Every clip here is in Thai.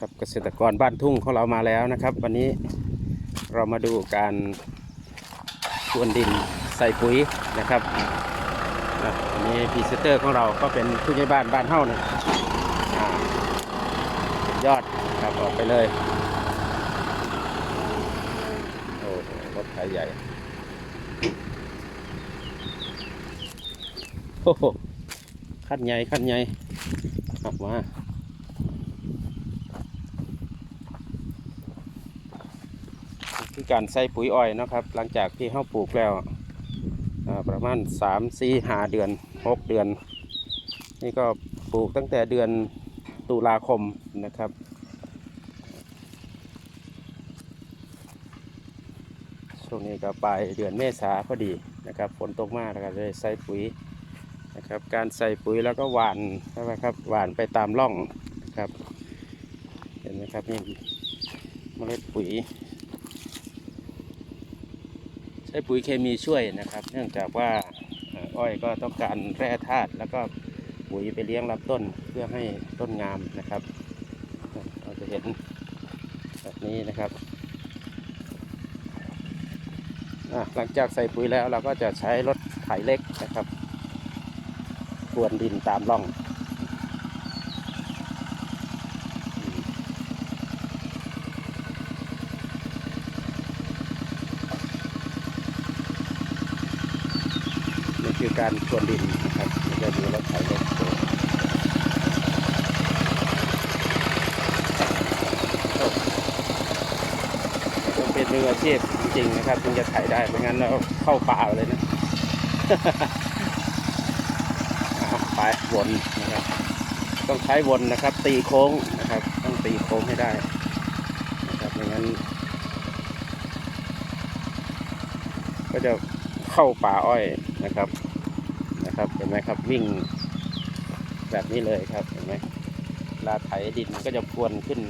ครับเกษตรกรบ้านทุ่งของเรามาแล้วนะครับ วันนี้เรามาดูการพรวนดินใส่ปุ๋ยนะครับอันนี้พีเซเตอร์ของเราก็เป็นผู้ใหญ่บ้านบ้านเฮ้าเนี่ยอดยอดครับออกไปเลยโอ้รถไถใหญ่โอ้โหขั้นใหญ่ขั้นใหญ่ขับมา คือการใส่ปุ๋ยอ้อยนะครับ หลังจากที่เขาปลูกแล้วประมาณสามสี่หาเดือนหกเดือน นี่ก็ปลูกตั้งแต่เดือนตุลาคมนะครับ ช่วงนี้ก็ปลายเดือนเมษาพอดีนะครับฝนตกมากแล้วก็เลยใส่ปุ๋ยนะครับการใส่ปุ๋ยแล้วก็หว่านใช่ไหมครับหว่านไปตามร่องนะครับ เห็นไหมครับนี่เมล็ดปุ๋ย ใช้ปุ๋ยเคมีช่วยนะครับ เนื่องจากว่าอ้อยก็ต้องการแร่ธาตุแล้วก็ปุ๋ยไปเลี้ยงลำต้นเพื่อให้ต้นงามนะครับ เราจะเห็นแบบนี้นะครับหลังจากใส่ปุ๋ยแล้วเราก็จะใช้รถไถเล็กนะครับกวนดินตามร่อง คือการพรวนดินนะครับไม่ได้มีรถไถเล็กตัวต้องเป็นมืออาชีพจริงๆนะครับถึงจะไถได้ไม่งั้นเราเข้าป่าเลยนะเอาไปวนนะครับ ต้องใช้วนนะครับ ตีโค้งนะครับ ต้องตีโค้งให้ได้นะครับไม่งั้น ก็จะเข้าป่าอ้อยนะครับ นะครับเห็นไหมครับวิ่งแบบนี้เลยครับเห็นไหมลาไถดินมันก็จะพวนขึ้น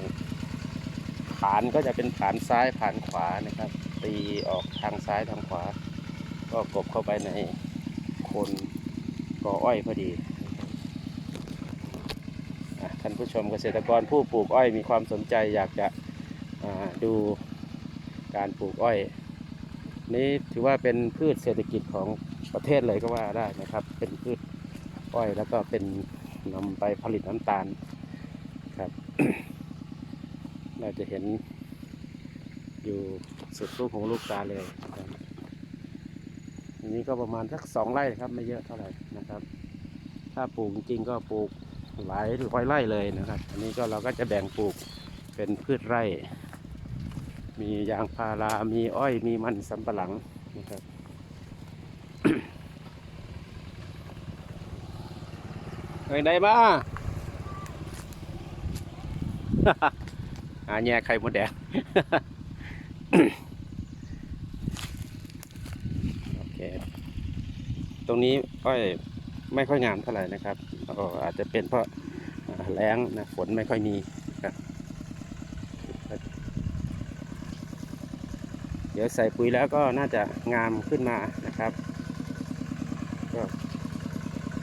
ฐานก็จะเป็นฐานซ้ายฐานขวานะครับ ตีออกทางซ้ายทางขวา ก็กบเข้าไปในโคนกออ้อยพอดีอะท่านผู้ชมเกษตรกรผู้ปลูกอ้อยมีความสนใจอยากจะดูการปลูกอ้อย นี่ถือว่าเป็นพืชเศรษฐกิจของประเทศเลยก็ว่าได้นะครับ เป็นพืชอ้อยแล้วก็เป็นนำไปผลิตน้ำตาลครับ เราจะเห็นอยู่สุดลูกของลูกตาเลยครับอันนี้ก็ประมาณสักสองไร่ครับ ไม่เยอะเท่าไหร่นะครับ ถ้าปลูกจริงก็ปลูกหลายร้อยไร่เลยนะครับ อันนี้ก็เราก็จะแบ่งปลูกเป็นพืชไร่ มียางพารา มีอ้อย มีมันสำปะหลังนะครับ เฮ้ยได้มาหาแย่ไข่มดแดงโอเค ตรงนี้อ้อยไม่ค่อยงามเท่าไหร่นะครับก็อาจจะเป็นเพราะแล้งนะฝนไม่ค่อยมีครับ เดี๋ยวใส่ปุ๋ยแล้วก็น่าจะงามขึ้นมานะครับ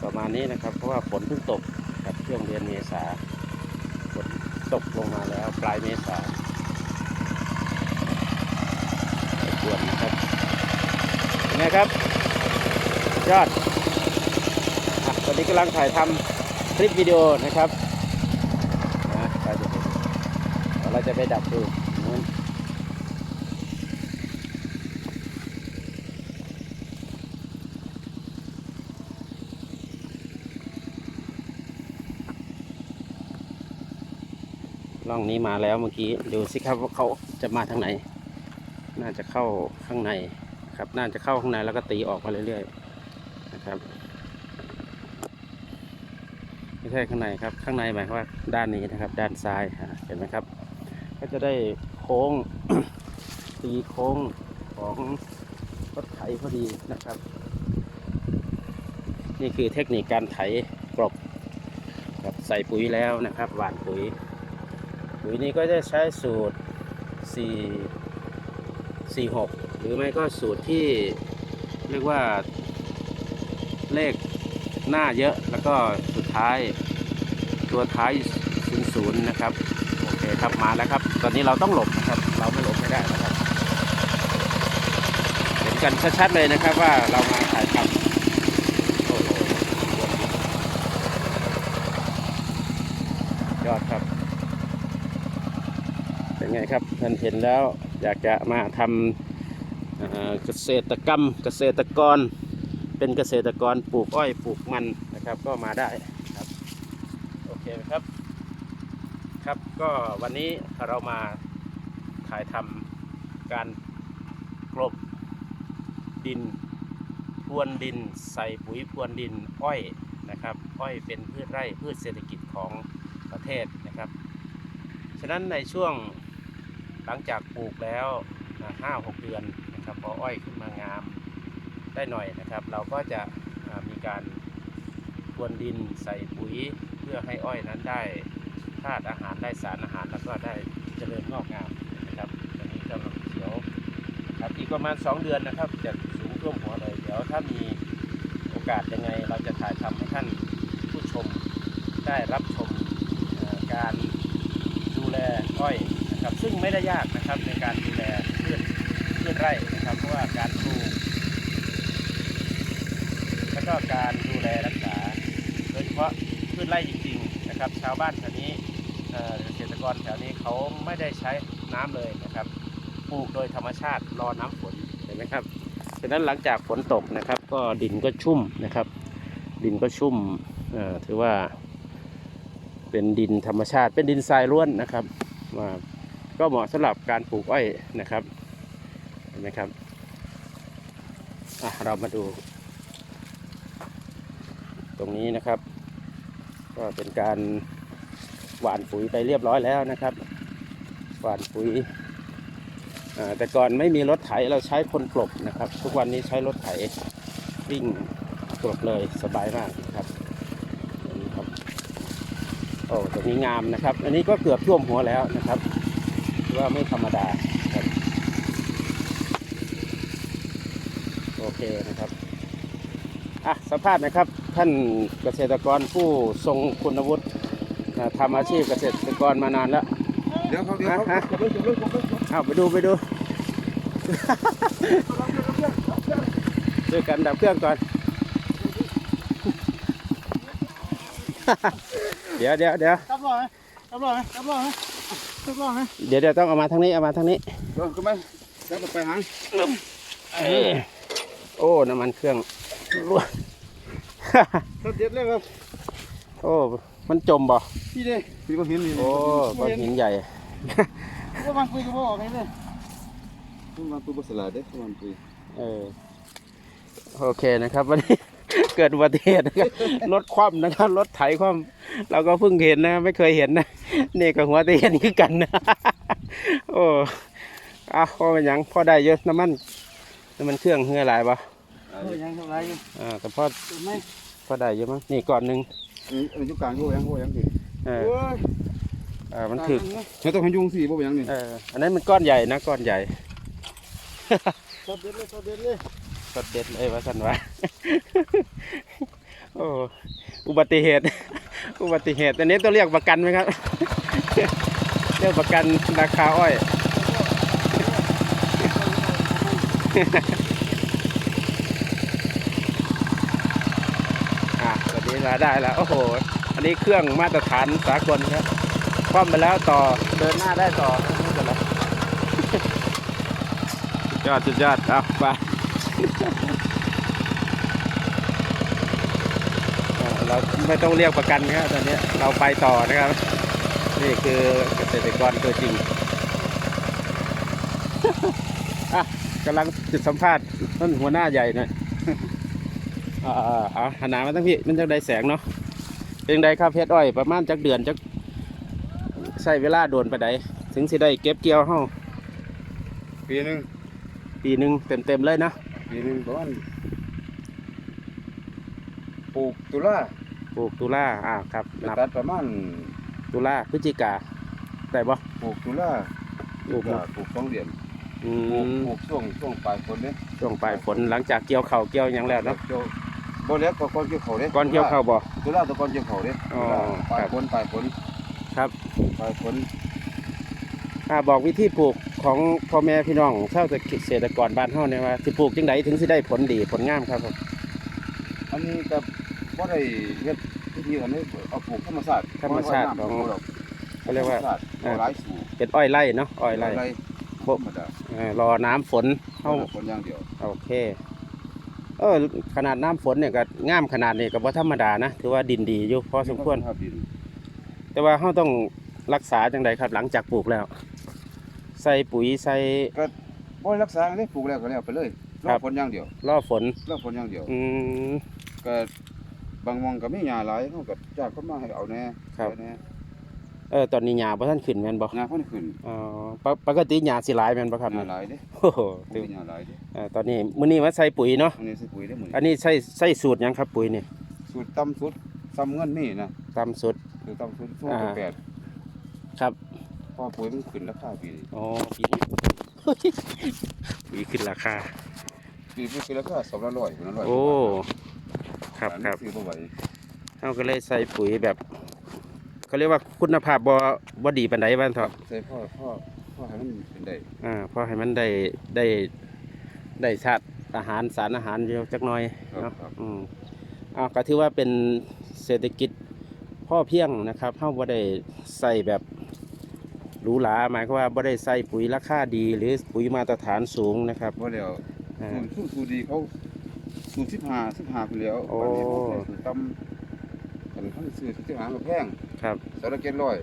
ประมาณนี้นะครับ เพราะว่าฝนเพิ่งตกครับช่วงเดือนเมษาฝนตกลงมาแล้วปลายเมษาควนะครับเป็นไงครับยอดตอนนี้กำลังถ่ายทำคลิปวิดีโอนะครับนะเราจะไปเดี๋ยวเราจะไปดับดูนู้น ล่องนี้มาแล้วเมื่อกี้ดูสิครับว่าเขาจะมาทางไหน น่าจะเข้าข้างในครับ น่าจะเข้าข้างในแล้วก็ตีออกมาเรื่อยๆนะครับ ไม่ใช่ข้างในครับ ข้างในหมายความว่าด้านนี้นะครับ ด้านซ้ายเห็นไหมครับ ก็จะได้โค้งตีโค้งของรถไถพอดีนะครับ นี่คือเทคนิคการไถกลบครับใส่ปุ๋ยแล้วนะครับ หว่านปุ๋ย ปุ๋ยนี้ก็จะใช้สูตร 4 4 6 หรือไม่ก็สูตรที่เรียกว่าเลขหน้าเยอะแล้วก็สุดท้ายตัวท้าย00นะครับ โอเคครับมาแล้วครับ ตอนนี้เราต้องหลบนะครับ เราไม่หลบไม่ได้นะครับ เห็นกันชัดๆเลยนะครับว่าเรามาถ่ายทำโอ้โหยอดครับ เป็ นไงครับท่านเห็นแล้วอยากจะมาทำเกษตรกรรมเกษตรกร เป็นเกษตรกรปลูกอ้อยปลูกมันนะครับ ก็มาได้ครับโอเคครับครับก็วันนี้เรามาถ่ายทำการกลบดินพรวนดิน ใส่ปุ๋ยพรวนดินอ้อยนะครับอ้อยเป็นพืชไร่พืชเศรษฐกิจของประเทศนะครับ ฉะนั้นในช่วง หลังจากปลูกแล้วห้าหกเดือนนะครับพออ้อยขึ้นมางามได้หน่อยนะครับ เราก็จะมีการพรวนดินใส่ปุ๋ยเพื่อให้อ้อยนั้นได้ธาตุอาหารได้สารอาหารแล้วก็ได้เจริญงอกงามนะครับตอนนี้กำลังเขียวครับอีกประมาณ 2 เดือนนะครับ จะสูงท่วมหัวเลยเดี๋ยวถ้ามีโอกาสยังไง เราจะถ่ายทำให้ท่านผู้ชมได้รับชมการดูแล ซึ่งไม่ได้ยากนะครับในการดูแลพืชพืชไร่นะครับ เพราะว่าการปลูกแล้วก็การดูแลรักษา โดยเฉพาะพืชไร่จริงๆนะครับ ชาวบ้านแถวนี้เกษตรกรแถวนี้เขาไม่ได้ใช้น้ำเลยนะครับ ปลูกโดยธรรมชาติรอน้ำฝนเห็นไหมครับฉะนั้นหลังจากฝนตกนะครับ ก็ดินก็ชุ่มนะครับ ดินก็ชุ่มถือว่า เป็นดินธรรมชาติเป็นดินทรายล้วนนะครับว่า ก็เหมาะสำหรับการปลูกอ้อยนะครับเห็นไหมครับเรามาดู ตรงนี้นะครับ ก็เป็นการหว่านปุ๋ยไปเรียบร้อยแล้วนะครับหว่านปุ๋ยแต่ก่อนไม่มีรถไถเราใช้คนกลบนะครับ ทุกวันนี้ใช้รถไถวิ่งกลบเลยสบายมากนะครับโอ้ตรงนี้งามนะครับ อันนี้ก็เกือบท่วมหัวแล้วนะครับ ถือว่าไม่ธรรมดาครับโอเคนะครับอะสัมภาษณ์นะครับ ท่านเกษตรกรผู้ทรงคุณวุฒินะทำอาชีพเกษตรกรมานานแล้วเดี๋ยวเขาเดี๋ยวเขาฮะจะเลิกจะเลิกจะเลิกเอาไปดูไปดูช่วยกันดับเครื่องก่อน เดี๋ยวเดี๋ยวเดี๋ยวตับรอไหมตับรอไหมตับรอไหมตับรอไหมเดี๋ยวเดี๋ยวต้องเอามาทางนี้เอามาทางนี้เดี๋ยวก็ไม่แล้วก็ไปหางเอ้ยโอ้น้ำมันเครื่องรั่วตัดเด็ดเลยครับโอ้มันจมบ่พี่เด้พี่ก็เห็นนี่โอ้ก้อนหินใหญ่ก็มันคุยกับพ่อไงเนี่ยมันคุยภาษาลาเด้มันคุยเออโอเคนะครับวันนี้ เกิดอุบัติเหตุนะครับรถคว่ำนะครับรถไถคว่ำเราก็เพิ่งเห็นนะไม่เคยเห็นนะนี่ก็หัวเตียนคือกันนะโอ้อ้าวพอเป็นหยังพอได้เยอะน้ำมันน้ำมันเครื่องเฮือหลายปะเออยังเท่าไรอยู่อ่าแต่พอไม่พอได้เยอะมั้งนี่ก่อนหนึ่งอันนี้จุกกลางโอ้ยังโอ้ยังสิเออโอ้ยอ่ามันถึกเขาต้องให้ยุงสิบ่ยังนี่เอออันนั้นมันก้อนใหญ่นะก้อนใหญ่ตัดเด็ดเลยตัดเด็ดเลย สดเด็ดเลยว่าสันวะโอ้อุบัติเหตุ อุบัติเหตุอันนี้ต้องเรียกประกันไหมครับ เรียกประกันราคาอ้อยอะตอนนี้เราได้แล้ว โอ้โห อันนี้เครื่องมาตรฐานสากลครับคว่ำไปแล้วต่อเดินหน้าได้ต่อไม่เป็นไรยอดสุดยอดเอาไป เอ่อเราไม่ต้องเรียกประกันนะครับตอนนี้เราไปต่อนะครับ นี่คือเกษตรกรตัวจริงอะกำลังจุดสัมภาษณ์ต้นหัวหน้าใหญ่หนะอ่าอ่าเอาหันหน้ามาตั้งพี่มันจะได้แสงเนาะเป็นไดครับเพชรอ้อยประมาณจักเดือนจักใช้เวลาโดนไปไดถึงสิได้เก็บเกี่ยวเฮาปีหนึงปีหนึ่งเต็มเต็มๆเลยนะ ปีหนึงประมาณปลูกตุลาปลูกตุลาอ่าครับนับตัดประมาณตุลาพฤศจิกาได้บ่ ปลูกตุลาปลูกก็ปลูกสองเดือนอืปลูกมปลูกช่วงช่วงปลายฝนเนี่ยช่วงปลายฝนหลังจากเกี่ยวเข่าวเกี่ยวหยังแล้วเนาะเกี่ยวบ่แล้วก็ก่อนเกี่ยวเขาเด้ก่อนเกี่ยวเข่าวบ่ ตุลาตะก่อนเกี่ยวเขาเด้อ๋อปลายครับ ฝนปลายฝนครับ ปลายฝนอ่า บอกวิธีปลูกของพ่อแม่พี่น้องชาวเกษตรกรบ้านเฮาเนี่ยว่าสิปลูกจังไดถึงสิได้ผลดีผลงามครับผมอันนี้ก็บ่ได้เฮ็ดวิธีอันนี้เอาปลูกธรรมชาติธรรมชาติของเขาเรียกว่าเอาหลายสูตรเป็นอ้อยไร่เนาะอ้อยไร่ไรบ่ธรรมดาเอ่อรอน้ำฝนเอาเฮาคนอย่างเดียวโอเคเออขนาดน้ำฝนเนี่ยก็งามขนาดนี้ก็บ่ธรรมดานะถือว่าดินดีอยู่พอสมควรภาพดินแต่ว่าเราต้องรักษาจังไดครับหลังจากปลูกแล้ว ใส่ปุ๋ยใส่ บ่ได้รักษาเลยปลูกแล้วก็แล้วไปเลยรครัอบ ผลอย่างเดียวล่อฝน รอผลอย่างเดียว อืม ก็บางหมองก็มีหญ้าหลายเฮาก็จ้างเขามาให้เอาแน่ครับ เอาแน่เออตอนนี้หญ้าบ่ทันขึ้นแม่นบ่หญ้าเพิ่นขึ้นอ๋อปกปกติหญ้าสิหลายแม่นบ่ครับหญ้าหลายเด้โอ้โหปลูกหญ้าหลายเด้เอ่อตอนนี้มื้อนี้มาใส่ปุ๋ยเนาะ อันนี้สิปุ๋ยได้หมื้อันนี้ใส่ใส่สูตรหยังครับปุ๋ยนี่สูตรต่ำสุดซ้ำเงินนี่นะตามสุดคือต่ำสุดสูตอ่ารแปดครับ พอปุ๋ยมันขึ้นราคาปีนี้อ๋อปีนี้ปุ๋ยขึ้นราคาปีนี้ขึ้นราคาสองละร้อยคนละร้อยโอ้ครับครับซื้อบ่ไหวเราก็เลยใส่ปุ๋ยแบบเขาเรียกว่าคุณภาพบ่บ่ดีปานใดบ้านเถอะใส่พ่อพ่อพ่อให้มันเป็นได้อ่าเพราะให้มันได้ได้ได้ชาติอาหารสารอาหารอยู่จักหน่อยครับเนาะครับอืมอ่าก็ถือว่าเป็นเศรษฐกิจพ่อเพียงนะครับเฮาบ่ได้ใส่แบบ หรูหราหมายความว่าบ่ได้ใส่ปุ๋ยราคาดี หรือปุ๋ยมาตรฐานสูงนะครับบ่แล้วอ่าสูตรสูตรดีเขาสูตรสิบห้าสิบห้าไปแล้วโอ้บัดนี้เขาใส่สูตรต่ำกันเขาซื้อสูตรสิบห้ามาแพงครับ สองละเจ็ดร้อย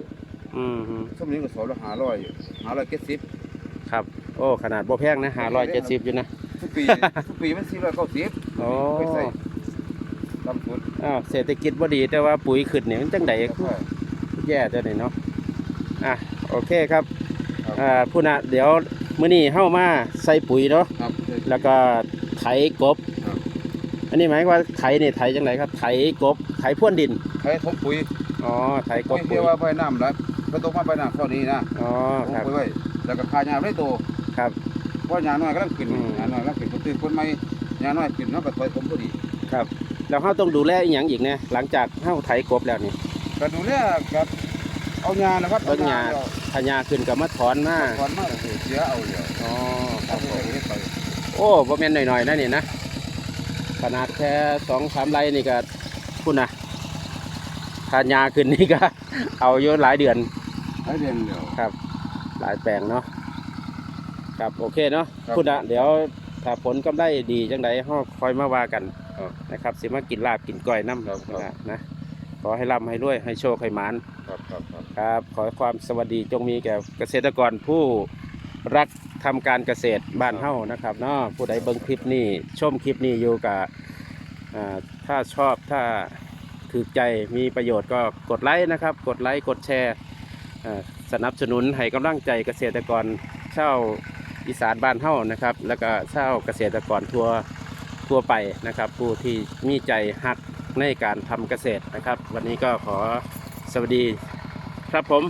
อืมฮึสมัยนี้ก็สองละห้าร้อยห้าร้อยเจ็ดสิบครับ โอ้ ขนาดบ่แพงนะ570อยู่นะ ทุกปี ทุกปีมันสี่ร้อยเก้าสิบโอ้ ไปใส่ต่ำสุดอ้าวเศรษฐกิจบ่ดีแต่ว่าปุ๋ยขึ้นเนี่ยมันจังไดคือแย่จังไดเนาะอะ โอเคครับครับ อ่าผู้น่ะเดี๋ยวมื้อนี้เฮามาใส่ปุ๋ยเนาะครับ แล้วก็ไถกบ ครับ อันนี้หมายความว่าไถนี่ไถจังไดครับไถกบไถพ่วนดินใช้ทบปุ๋ยอ๋อไถกปุ๋บยปุ๋เรียยกว่าใบน้ำแล้วก็ตกมาใบน้ำข้อนี้นะอ๋อผมครับไปไว้แล้วก็คายาไม่โตครับเพราะยาน้อยก็ต้องขึ้นอืม ยาน้อยก็ขึ้นคนตื่นคนใหม่ยาน้อยขึ้นเนาะก็ถอยผมพอดีครับแล้วเฮาต้องดูแลอีหยังอีกเนี่ยหลังจากเฮาไถกบแล้วนี่ ก็ดูแลกับเอายานะครับต้นยา เอ ถ้าหญ้าขึ้นก็มาถอนมาถอนมาเสียเอาเดียวอ๋อคครัรับบผผมมไปโอ้บ่แม่นหน่อยๆนะนี่นะขนาดแค่2-3ไร่นี่ก็พุ่นน่ะถ้าหญ้าขึ้นนี่ก็ เอาอยู่หลายเดือนให้เรียนเดียวครับ หลายแปลงเนาะครับโอเคเนาะครับคุณอะเดี๋ยวถ้าผลกำไรดีจังใดห้อคอยมาว่ากันครับนะครับสิมากินลาบกินก้อยน้ำครับครับนะนะ ขอให้ร่ำให้รวย ให้โชค ให้หมานครับครับครับครับ ขอให้ความสวัสดีจงมีแก่เกษตรกรผู้รักทำการเกษตรบ้านเฮานะครับเนาะผู้ใดเบิ่งคลิปนี้ชมคลิปนี้อยู่กับอ่าถ้าชอบถ้าถูกใจมีประโยชน์ก็กดไลค์นะครับ กดไลค์กดแชร์อ่าสนับสนุนให้กำลังใจเกษตรกรเช่าวอีสานบ้านเฮ้านะครับ แล้วก็เช่าวเกษตรกรทั่วทั่วไปนะครับ ผู้ที่มีใจหัก ในการทำเกษตรนะครับ วันนี้ก็ขอสวัสดีครับผม